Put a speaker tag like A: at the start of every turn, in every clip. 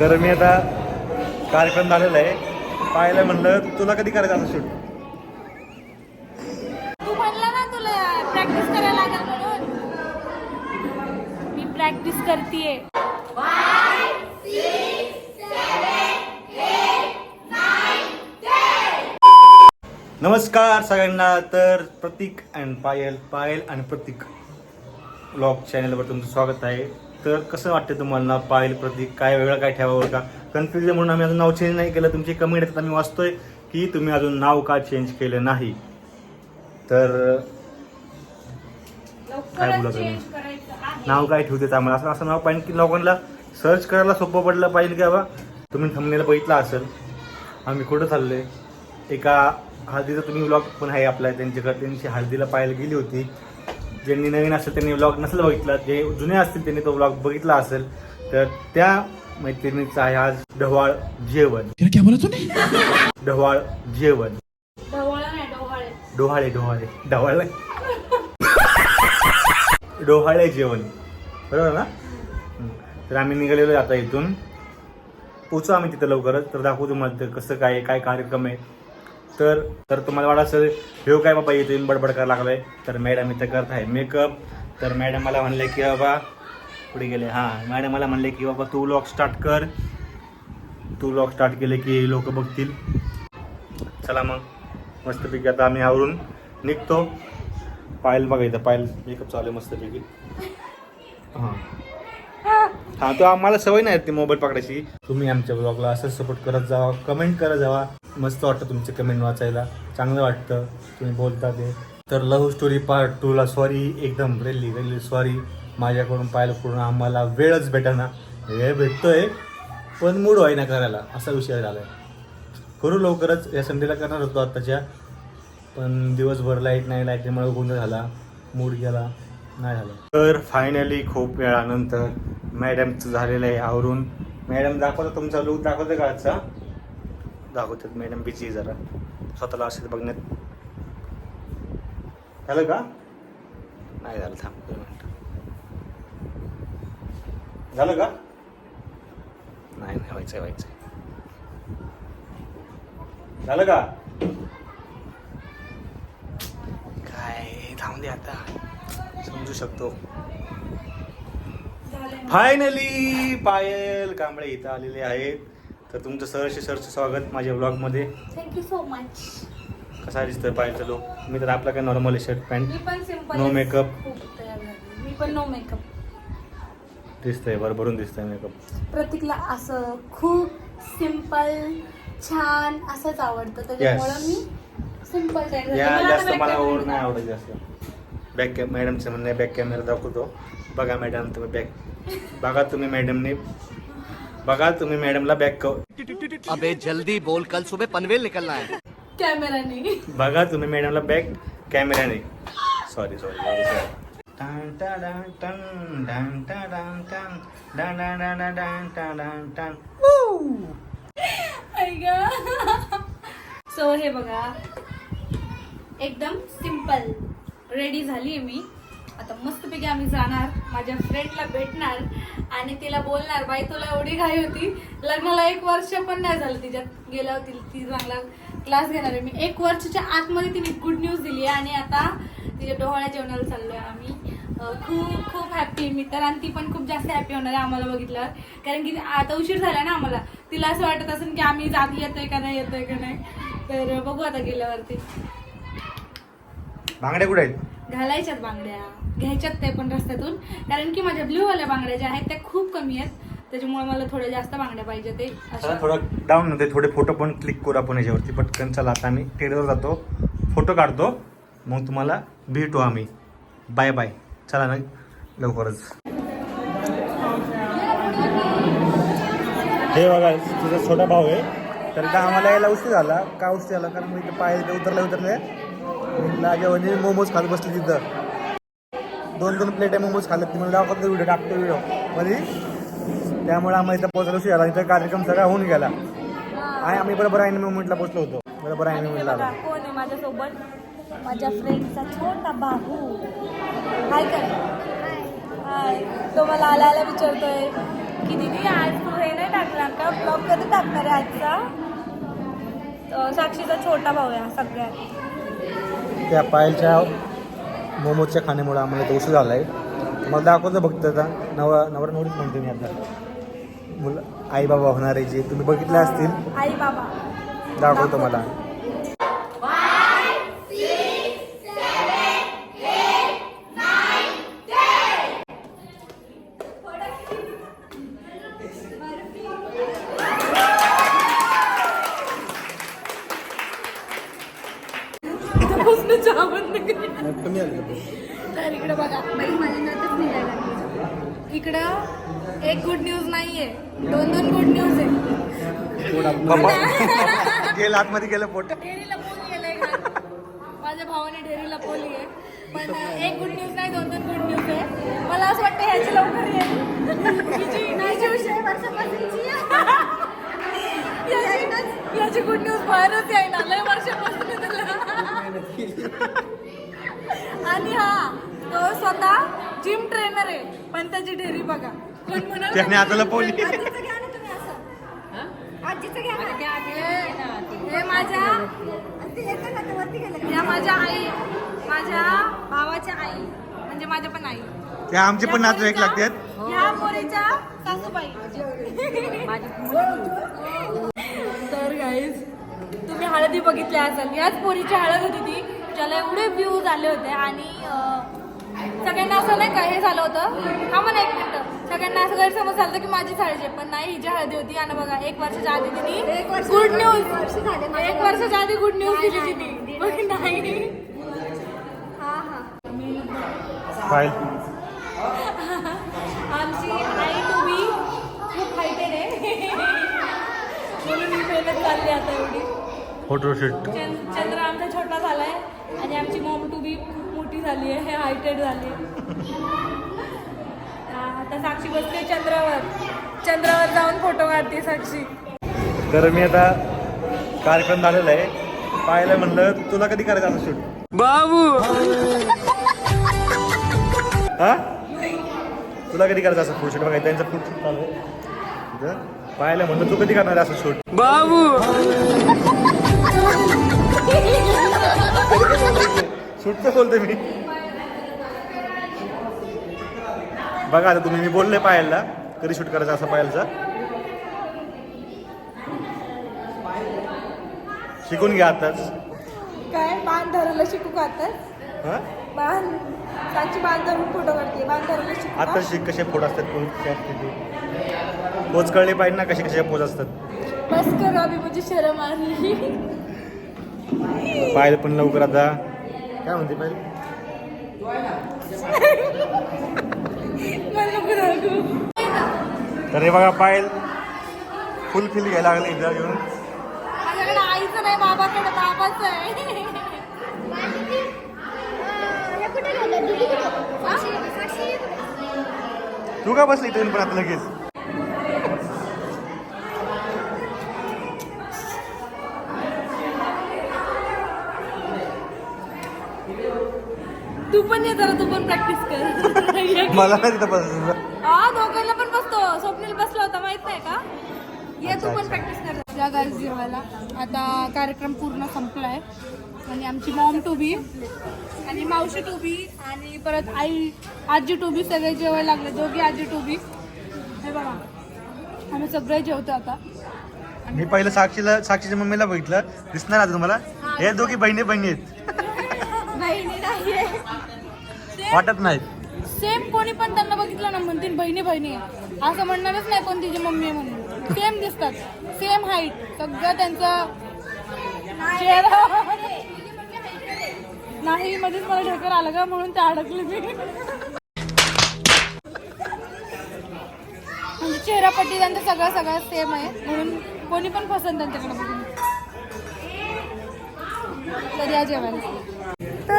A: तर मी आता कार्यक्रम झालेला आहे. पाहायला म्हणलं तुला कधी करायचं आता शूट
B: तू म्हणला ना तुला प्रॅक्टिस करायला लागेल म्हणून. मी प्रॅक्टिस करतेय.
A: नमस्कार सगळ्यांना तर प्रतीक अँड पायल पायल आणि प्रतीक ब्लॉग चॅनलवर तुमचं स्वागत आहे. तर कसं वाटतं तुम्हाला पायल प्रतीक? काय वेगळं काय ठेवावं का? कन्फ्युजन म्हणून आम्ही अजून नाव चेंज नाही केलं. तुमची कमेंट येतात आम्ही वाचतोय की तुम्ही अजून नाव का चेंज केलं नाही? तर काय बोलत तुम्ही? नाव काय ठेवते आम्हाला? असं असं नाव पाहिजे की लोकांना सर्च करायला सोपं पडलं पाहिजे की बाबा तुम्ही थंबनेला बघितला असेल. आम्ही कुठं चाललोय? एका हळदीचा तुम्ही व्लॉग पण आहे आपल्या त्यांच्याकडे त्यांची हळदीला पाहायला गेली होती. ज्यांनी नवीन असेल त्यांनी व्लॉग नसेल बघितला जे जुने असतील त्यांनी तो व्लॉग बघितला असेल तर त्या मैत्रिणीचं आहे आज ढवाळ जेवण.
C: क्या बोला तूने?
A: ढवाळ जेवण.
B: ढवळ नाही ढवळे.
A: डोहाळे डोहाळे डोहाळे डोहाळे जेवण. बरोबर ना. तर आम्ही निघालेलो आता इथून. पोचू आम्ही तिथं लवकरच तर दाखवू तुम्हाला ते कसं काय आहे, काय कार्यक्रम आहे. तर तर तुम्हाला वाटत असेल हे काय बाबा इथे बडबड करायला लागलाय? तर मॅडम इथं करत आहे मेकअप तर मॅडम मला म्हणले की बाबा पुढे गेले. हां मॅडम मला म्हणले की बाबा तू व्लॉग स्टार्ट कर. तू व्लॉग स्टार्ट केले की लोक बघतील. चला मग मस्तपैकी आता आम्ही आवरून निघतो. पायल बघा इथं पायल मेकअप चालू आहे मस्तपैकी. हां. हां तो आम्हाला सवय नाही ती मोबाईल पकडायची. तुम्ही आमच्या ब्लॉगला असं सपोर्ट करत जावा कमेंट करत जावा. मस्त वाटतं तुमचे कमेंट वाचायला. चांगलं वाटतं. तुम्ही बोलता ते. तर लव्ह स्टोरी पार्ट टूला सॉरी एकदम रेल्ली रेल्ली सॉरी माझ्याकडून पाहायला पूर्ण आम्हाला वेळच भेटाना. वेळ भेटतोय पण मूड ना करायला. असा विषय झाला करू लवकरच. या संडेला करणार होतो आत्ताच्या. पण दिवसभर लाइट नाही लाईटमुळे गोंधळ झाला. मूड गेला. नाही झालं. तर फायनली खूप वेळानंतर मॅडमचं झालेलं आहे आवरून. मॅडम दाखवता तुमचा लुक दाखवतो का आजचा? दाखवतात मॅडम बिझी जरा. स्वतःला असेल बघण्यात. झालं का? नाही झालं थांब दोन झालं का? नाही नाही व्हायचं व्हायचं झालं का? काय थांबू दे आता. समजू शकतो. फायनली पायल कांबळे इथं आलेले आहेत. तर तुमचं सहर्ष सहर्ष स्वागत माझ्या ब्लॉगमध्ये
B: थँक्यू सो मच
A: कसा दिसतोय पायलचा लोक मी तर आपला काय नॉर्मल शर्ट
B: मी
A: पॅन्ट
B: पण सिंपल
A: No makeup.
B: खूप तयार झाली. मी पण नो मेकअप
A: दिसतंय भरभरून दिसतंय मेकअप
B: प्रतीकला असं खूप सिंपल छान असंच आवडतं. त्याच्यामुळं मी सिंपल तयार झाले.
A: या
B: मला
A: जास्त
B: आता
A: मला
B: makeup
A: ओव्हर नाही आवडत जास्त. बॅक कॅ मॅडमचं म्हणणं बॅक कॅमेरा दाखवतो. बघा मॅडम तुम्ही बॅक बगा तुम्हें मैडम ने बगा तुम्हें मैडम ला मॅडमला को
C: अबे जल्दी बोल कल सुबह पनवेल निकलना है।
B: कैमरा
A: नहीं। बगा तुम्हें मैडम ला मॅडमला कैमरा नहीं। सॉरी सॉरी
B: सॉरी एकदम सिंपल रेडी झाली मी? आता मस्तपैकी आम्ही जाणार. माझ्या फ्रेंडला भेटणार आणि तिला बोलणार बाई तुला एवढी घाई होती. लग्नाला एक वर्ष पण नाही झालं तिच्यात. गेल्यावर ती ती चांगला क्लास घेणार आहे. मी एक वर्षाच्या आतमध्ये तिने गुड न्यूज दिली आहे आणि आता तिच्या डोहाळ्या जेवणाला चाललोय आम्ही. अं, खूप खूप हॅप्पी मी तर आणि ती पण खूप जास्त हॅप्पी होणार आहे आम्हाला बघितल्यावर. कारण की आता उशीर झाला ना आम्हाला. तिला असं वाटत असेल की आम्ही जात येतोय का नाही येतोय का नाही. तर बघू आता गेल्यावरती.
A: बांगड्या कुठे आहेत?
B: घालायच्यात बांगड्या. घ्यायच्यात ते पण रस्त्यातून. कारण की माझ्या ब्ल्यूवाल्या बांगड्या ज्या आहेत त्या खूप कमी आहेत. त्याच्यामुळे मला थोड्या जास्त बांगड्या पाहिजे ते.
A: थोडं डाऊन होते थोडे फोटो पण क्लिक करू आपण याच्यावरती पटकन चला आता आम्ही टेडवर जातो. फोटो काढतो. मग तुम्हाला भेटू आम्ही. बाय बाय चला ना लवकरच. हे बघा तुझा छोटा भाऊ आहे. तर का आम्हाला यायला उशीर झाला. का उशीर झाला? कारण मी इथं पाय उतरले उतरले. लागे म्हणजे मोमोज खात बसले तिथं. दोन दोन प्लेट आहे मोमोज खाल्ले ती मला दाखवतो व्हिडिओ टाकतो व्हिडिओमध्ये त्यामुळे आम्हाला इथं पोहोचायला उशीर झाला इथं कार्यक्रम सगळा होऊन गेला. आणि आम्ही बरोबर आईने मोमेंटला पोहोचलो होतो. बरोबर आईने
B: आणि हे
A: मोमेंटला आलो
B: कोण आहे माझ्यासोबत? माझ्या फ्रेंडचा छोटा भाऊ. हाय कर हाय तो मला आला आला विचारतोय की दीदी आज तू हे नाही टाकला बघणार आहे आजचा? साक्षीचा छोटा भाऊ आहे हा सगळ्यात.
A: त्या पायलच्या मोमोजच्या खाण्यामुळे आम्हाला तो उशीर झाला आहे मला दाखवतो फक्त आता. नवा नवरा नवरीच म्हणतो मी आता. मुलं आई बाबा होणारे जे तुम्ही बघितले असतील.
B: आई बाबा.
A: दाखवतो मला. कमी आलं
B: तर इकडे बघा बाई माझी नंतर निघायला. इकडं एक गुड न्यूज नाहीये दोन दोन गुड न्यूज आहे.
A: गेलं आतमध्ये गेलं पोट
B: ढेरीला पोल गेलंय. माझ्या भावाने ढेरीला पोल आहे पण एक गुड न्यूज नाही दोन दोन गुड न्यूज आहे. मला असं वाटतं ह्याची लवकर येईल हिची- हिची विषय वर्षापासूनची आहे. याची- याची गुड न्यूज बाहेरच आहे ना लय वर्षापासून त्याला. आणि हा तो स्वतः जिम ट्रेनर आहे. पण त्याची ढेरी बघा. कोण म्हणाल
A: त्याने आता लपवली.
B: आजीचं घ्या ना तुम्ही असं. आजीचं घ्या ना. हे- हे माझ्या या माझ्या आई माझ्या भावाच्या आई म्हणजे माझ्या पण आई.
A: त्या आमचे पण नातेवाईक लागतात.
B: ह्या मोरेच्या सासूबाई. तर गाईज तुम्ही हळदी बघितल्या असाल. याच पोरीची हळद होती ती. ज्याला एवढे व्ह्यूज आले होते आणि सगळ्यांना असं नाही का हे झालं होतं? हा मला एक मिनिट. सगळ्यांना असं गैरसमज झालं की हळदी आहे पण नाही हिची हळदी होती आणि बघा एक वर्षाच्या आधी तिने गुड न्यूज एक वर्षाच्या आधी गुड न्यूज दिली तिने. पण नाही. हा हा आमची आई टू बी खूप हायटेड आहे म्हणून मी मेहनत चालली आता एवढी.
A: फोटोशूट
B: चंद- चंद्र आणि आमची मॉम टू बी खूप मोठी झाली आहे हायटेड झाली आहे. आता साक्षी बसते चंद्रावर. चंद्रावर जाऊन फोटो काढते साक्षी.
A: तर मी आता कार्यक्रम झालेला आहे. पाहायला म्हणलं तुला कधी करायचं असं शूट बाबू! हा? तुला कधी करायचं असं फूड शूट बघा त्यांचं फूड शूट चालू आहे. पाहायला म्हणलं तू कधी करणार आहे असं शूट शूट तर बोलते मी? बघा आता तुम्ही मी बोलले पाहायला. कधी शूट करायचं असं पाहायला शिकून घ्या आताच.
B: काय? बाण धरायला शिकू का आता
A: हा?
B: बाण? साक्षी बाण धरून फोटो काढते. बाण धरायला शिकू का?
A: आता शिक कसे पोट असतात पोच कसे असते ते. पोच कळले पाहिजे ना कसे कसे पोच असतात.
B: बस कर अभि म्हणजे शरम आली
A: पाहिलं पण लवकर आता. काय म्हणते पाहिजे. तर हे बघा पायल फुल फिल घ्यायला लागले इथं घेऊन.
B: आईचं नाही बाबाकडे बाबाचं आहे.
A: तू का बसली इथून पण आता लगेच
B: तू पण ये जरा तू पण प्रॅक्टिस कर
A: मला नाही तिथं बसायचं.
B: हा दोघांना पण बसतो. स्वप्नील बसला होता माहीत नाही का? ये तू पण प्रॅक्टिस कर. या गाईज जेवायला. आता कार्यक्रम पूर्ण संपलाय. आणि आमची मॉम टू बी आणि मावशी टू बी आणि परत आई आजी टू बी सगळे जेवायला लागले. दोघी आजी टू बी हे बघा. आम्ही सगळे जेवतो आता.
A: मी पहिलं साक्षीला साक्षीच्या मम्मीला बघितलं. दिसणार आता तुम्हाला? हे दोघी बहिणी बहिणी आहेत.
B: बहिणी नाहीये.
A: वाटत नाहीत.
B: सेम कोणी पण त्यांना बघितलं ना म्हणतील बहिणी बहिणी. आहे. असं म्हणणारच नाही कोण तिची मम्मी आहे म्हणून. सेम दिसतात. सेम हाईट सगळं त्यांचा चेहरा नाही मध्येच मला ढेकर आलं का म्हणून ते अडकले मी. म्हणजे चेहरापट्टी त्यांचं सगळं सगळं सेम आहे. म्हणून कोणी पण पसंत त्यांच्याकडे बघून. तरी या जेवायला?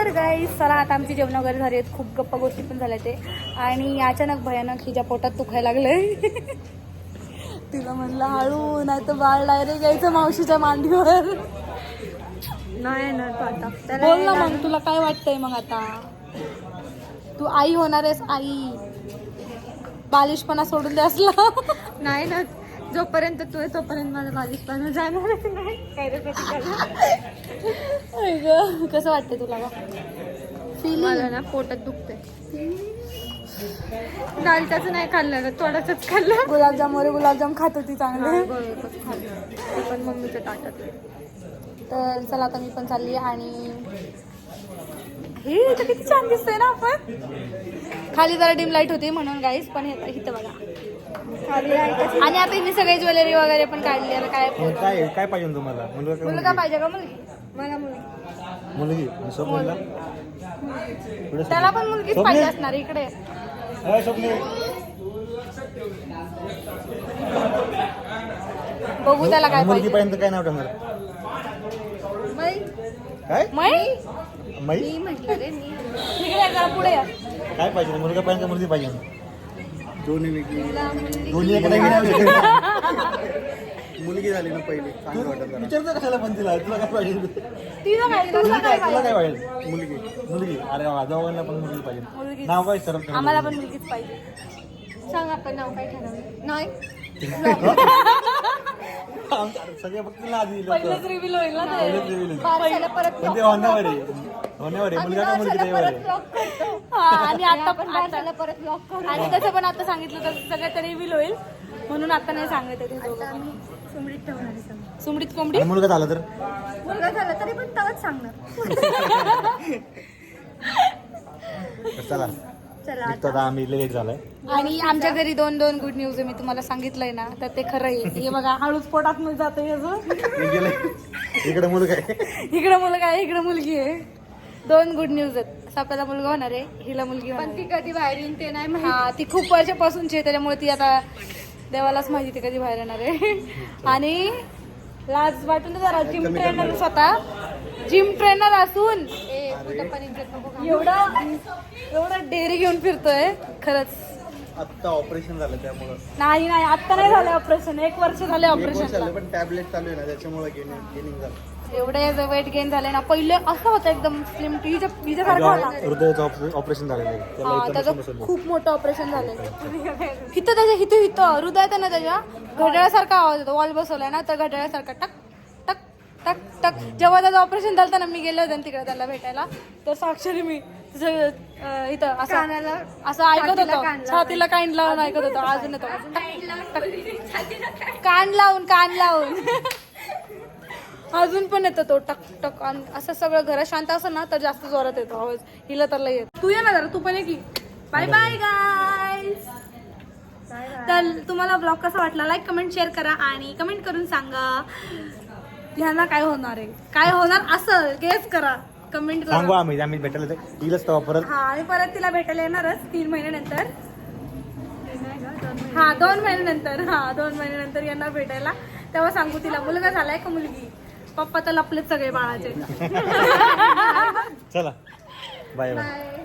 B: तर गाई चला आता आमची जेवण वगैरे झाली आहेत. खूप गप्पा गोष्टी पण झाल्या ते. आणि अचानक भयानक हिच्या पोटात दुखायला लागलंय. तिला म्हणलं हळू नाही तर बाळ डायरेक्ट यायचं मावशीच्या मांडीवर.
D: नाही ना तो आता
B: बोल ना मग तुला काय वाटतंय मग आता? तू आई होणार आहेस आई. बालिशपणा सोडून दे असला.
D: नाही ना जोपर्यंत तू आहे तोपर्यंत माझं बालिशपणा जाणारच नाही.
B: कसं वाटतं तुला
D: मला ना पोटात दुखते दालच्याचं नाही खाल्लं ना थोडंसंच खाल्लं.
B: गुलाबजाम वगैरे गुलाबजाम खात होती चांगले.
D: ते पण मम्मीच्या ताटात
B: तर चला आता मी पण चालली आणि हे इथं किती छान दिसतंय ना आपण. खाली जरा डिम लाइट होती म्हणून गाईस पण हे इथं बघा. आणि आता मी सगळे ज्वेलरी वगैरे पण काढली आता काय
A: काय काय पाहिजे तुम्हाला? मुलगा?
B: पाहिजे का मुलगी?
D: मला मुलगी.
A: मुलगी? पुढे
B: त्याला पण मुलगीच
A: स्वप्नील?
B: पाहिजे असणार इकडे.
A: अरे स्वप्नील.
B: बघू त्याला काय पाहिजे.
A: मुलगीपर्यंत काय नाव ठेवणार?
D: मै
A: काय?
B: मै
A: माई?
D: मी म्हटलं रे मी.
B: इकडे जरा पुढे या.
A: काय पाहिजे? मुलगा पाहिजे का मुलगी पाहिजे
D: मला मुलगी
A: दोन्ही एक नाही
E: मुलगी झाली ना पहिली. चांगलं वाटत जरा.
A: विचारतो कशाला पण तिला तुला काय पाहिजे?
B: तिला काय तुला काय
A: तुला काय
B: पाहिजे?
A: पाहिजे.
E: मुलगी
A: मुलगी. अरे वा दोघांना पण मुलगी पाहिजे. नाव काय सर?
B: आम्हाला पण मुलगीच पाहिजे.
D: सांग आपण नाव काय ठरवलं? नाही.
A: सगळे फक्त
B: पहिलेच. रिव्हील होईल ना
A: पहिलेच
B: ते
A: reveal.
D: बारशाला परत
A: पण ते होण्यावर. आहे होण्यावर. आहे मुलगा का मुलगी त्याच्यावर
D: परत
A: आहे
D: ब्लॉक करतो.
B: हा, आणि आता पण
D: बारशाला परत करू
B: आणि तसं पण आता सांगितलं तर सगळं ते रिव्हील होईल. म्हणून आता नाही सांगत आहे ते दोघं
D: आता
B: पण.
D: मी सुमडीत ठेवणार आहे.
B: सुमडीत कोंबडी?
A: आणि मुलगा झाला तर?
D: मुलगा झाला तरी पण तवच सांगणार.
A: तर चला.
D: चला
A: निघतो आता. आम्ही लेट झालाय.
B: आणि आमच्या घरी दोन दोन गुड न्यूज आहे मी तुम्हाला सांगितलंय ना तर ते खरं आहे. हे बघा हळूच पोटात जातं
A: गेले इकडे मुलगा आहे.
B: इकडं मुलगा आहे इकडं मुलगी आहे. दोन गुड न्यूज आहेत. साप्याला मुलगा होणार आहे हिला मुलगी
D: पण. ती कधी बाहेर येईन ते नाही माहिती.
B: हा ती खूप वर्षापासूनची आहे त्याच्यामुळे ती आता देवालाच माहिती ती कधी बाहेर येणार आहे. आणि लाज वाटून जरा. जिम ट्रेनर स्वतः. जिम ट्रेनर असून. एवढा एवढा डेअरी घेऊन फिरतोय. खरंच.
E: आत्ता ऑपरेशन झालं त्यामुळं.
B: नाही नाही आता नाही झालं ऑपरेशन एक वर्ष झालं ऑपरेशन
E: झालं पण टॅबलेट चालू आहे ना त्याच्यामुळे गेनिंग गेनिंग झालं.
B: एवढे वेट गेन झाले ना पहिले असं होतं एकदम स्लिम हिच्या हिच्यासारखं होता.
A: हृदयाचं ऑप- ऑपरेशन झालेलं आहे.
B: हा त्याचं खूप मोठं ऑपरेशन झालंय. हिथं त्याच्या हिथं हिथं हृदयात आहे ना त्याच्या घड्याळासारखा आवाज येतो. वॉल बसवलाय ना तर घड्याळासारखा टक टक टक टक. जेव्हा त्याचं ऑपरेशन झालं ना मी गेले होते ना तिकडे त्याला भेटायला. तर साक्षरी मी इथं असं असं ऐकत होतो. छातीला कान लावून ऐकत होतो. अजून येतो. कान लावून कान लावून. अजून पण येतो तो टक टक असं सगळं घरात शांत असं ना तर जास्त जोरात येतो आवाज. हिला तर लय येत. तू ये ना जरा तू पण ये की. बाय बाय गाईज तर तुम्हाला ब्लॉग कसा वाटला लाईक कमेंट शेअर करा आणि कमेंट करून सांगा. ह्यांना काय होणार आहे? काय होणार असं गेस करा. कमेंट
A: सांगू आम्ही आम्ही भेटायला तर येईलच तेव्हा परत.
B: हा आणि परत तिला भेटायला येणारच तीन महिन्यानंतर हा दोन महिन्यानंतर हा दोन महिन्यानंतर येणार भेटायला. तेव्हा सांगू तिला मुलगा झालाय का मुलगी? पप्पा तर लपलेत सगळे बाळाचे.
A: चला. Bye bye.
D: बाय.